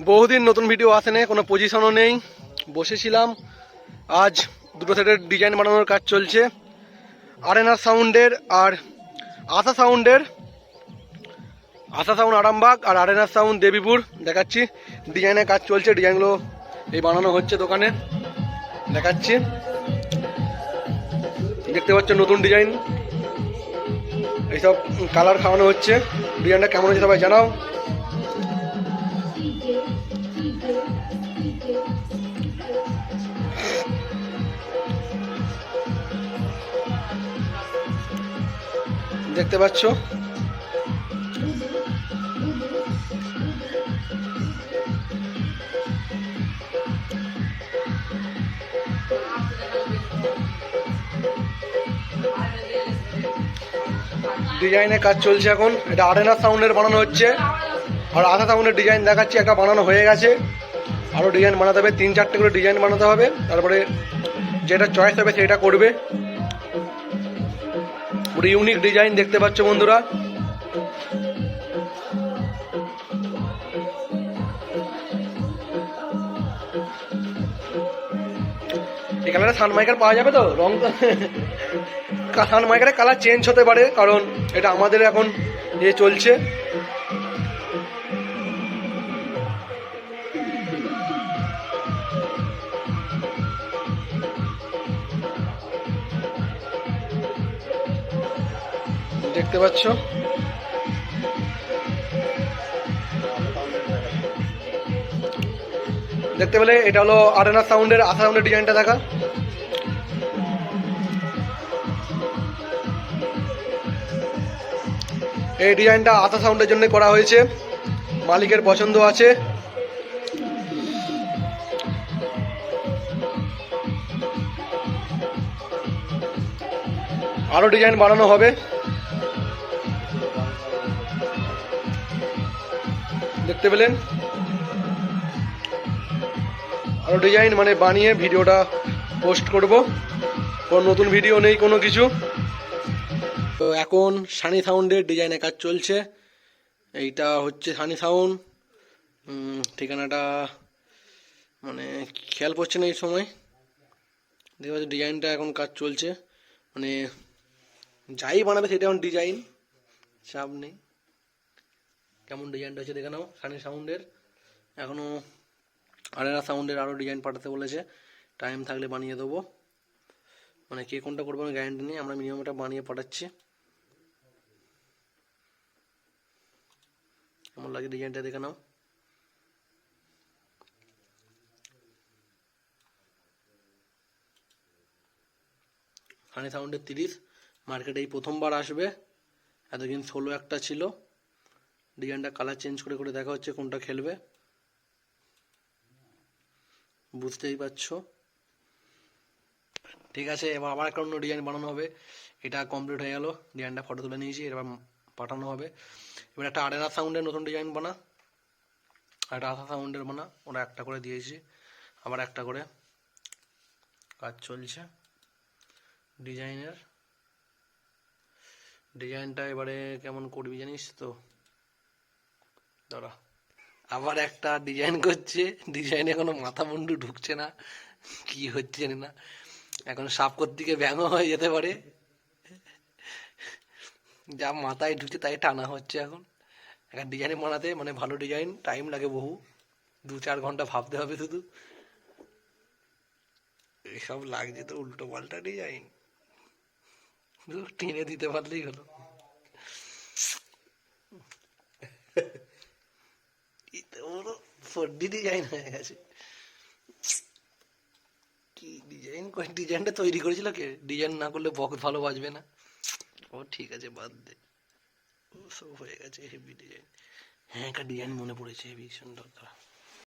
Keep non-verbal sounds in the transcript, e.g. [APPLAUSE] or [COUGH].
বহুদিন নতুন ভিডিও আসে নেই, কোনো পজিশনও নেই। বসেছিলাম। আজ দুটো সেটের ডিজাইন বানানোর কাজ চলছে। আরেনার সাউন্ডের আর আশা সাউন্ডের আশা সাউন্ড আরামবাগ আর আরেনার সাউন্ড দেবীপুর। দেখাচ্ছি। ডিজাইনের কাজ চলছে। ডিজাইনগুলো এই বানানো হচ্ছে দোকানে। দেখাচ্ছি। দেখতে পাচ্ছ নতুন ডিজাইন এইসব কালার খাওয়ানো হচ্ছে। ডিজাইনটা কেমন হচ্ছে সবাই জানাও। দেখতে পাচ্ছ? ডিজাইনের কাজ চলছে এখন। এটা আরেনা সাউন্ডের বানানো হচ্ছে। আর আধা সাউন্ডের ডিজাইন দেখাচ্ছি, একটা বানানো হয়ে গেছে। আরও ডিজাইন বানাতে হবে, তিন চারটে করে ডিজাইন বানাতে হবে। তারপরে যেটা চয়েস হবে সেটা করবে। পুরো ইউনিক ডিজাইন দেখতে পাচ্ছ বন্ধুরা। এই কালারে সানমাইকার পাওয়া যাবে তো? রং [LAUGHS] সানমাইকারের কালার চেঞ্জ হতে পারে, কারণ এটা আমাদের এখন ইয়ে চলছে। দেখতে পাচ্ছ? দেখতে পেলে এটা হলো আরেনা সাউন্ডের আশা সাউন্ডের ডিজাইনটা দেখা। এই ডিজাইনটা আশা সাউন্ডের জন্য করা হয়েছে। মালিকের পছন্দ আছে। আরও ডিজাইন বানানো হবে। দেখতে পেলেন। আরও ডিজাইন মানে বানিয়ে ভিডিওটা পোস্ট করব। কোনো নতুন ভিডিও নেই, কোনো কিছু। তো এখন সানি সাউন্ডের ডিজাইনের কাজ চলছে। এইটা হচ্ছে সানি সাউন্ড ঠিকানাটা মানে খেয়াল পড়ছে না এই সময়। দেখতে পাচ্ছি ডিজাইনটা এখন কাজ চলছে। মানে যাই বানাবে সেটা এখন ডিজাইন চাপ নেই। কেমন ডিজাইনটা হচ্ছে দেখে নাও সানি সাউন্ডের এখনও আরেনা সাউন্ডের আরও ডিজাইন পাঠাতে বলেছে। টাইম থাকলে বানিয়ে দেবো। মানে কে কোনটা করবে গ্যারান্টি নেই, আমরা মিনিমাম এটা বানিয়ে পাঠাচ্ছি। কেমন লাগে ডিজাইনটা দেখে নাও। হানি সাউন্ডের তিরিশ মার্কেটে এই প্রথমবার আসবে। এতদিন ষোলো একটা ছিল। ডিজাইনটা কালার চেঞ্জ করে করে দেখা হচ্ছে কোনটা খেলবে। বুঝতেই পারছ? ঠিক আছে, এবার আবার একটা অন্য ডিজাইন বানানো হবে। এটা কমপ্লিট হয়ে গেল, ডিজাইনটা ফটো তুলে নিয়েছি, এবার পাঠানো হবে। এবার একটা আরেনা সাউন্ডের নতুন ডিজাইন বানা। আর একটা আশা সাউন্ডের বানা, ওরা একটা করে দিয়েছি। আবার একটা করে কাজ চলছে ডিজাইনের। ডিজাইনটা এবারে কেমন করবি জানিস তো? দাঁড়া। আবার একটা ডিজাইন করছে। ডিজাইনে কোনো মাথা মুন্ডু ঢুকছে না। কি হচ্ছে জানি না। এখন সাপ করতে গিয়ে ব্যাঙও হয়ে যেতে পারে। যা মাথায় ঢুকছে তাই টানা হচ্ছে এখন। একটা ডিজাইন বানাতে মানে ভালো ডিজাইন টাইম লাগে বহু। দু চার ঘণ্টা ভাবতে হবে শুধু। এসব লাগছে তো উল্টো পাল্টা ডিজাইন টেনে দিতে পারলেই হলো। ফোরডি ডিজাইন হয়ে গেছে কি ডিজাইন করে ডিজাইনটা তৈরি করেছিল কে ডিজাইন না করলে বক্স ভালো বাজবে না ও ঠিক আছে, বাদ দে. ও সব হয়ে গেছে হেভি ডিজাইন হ্যাঁ একটা ডিজাইন মনে পড়েছে সুন্দর দাঁড়া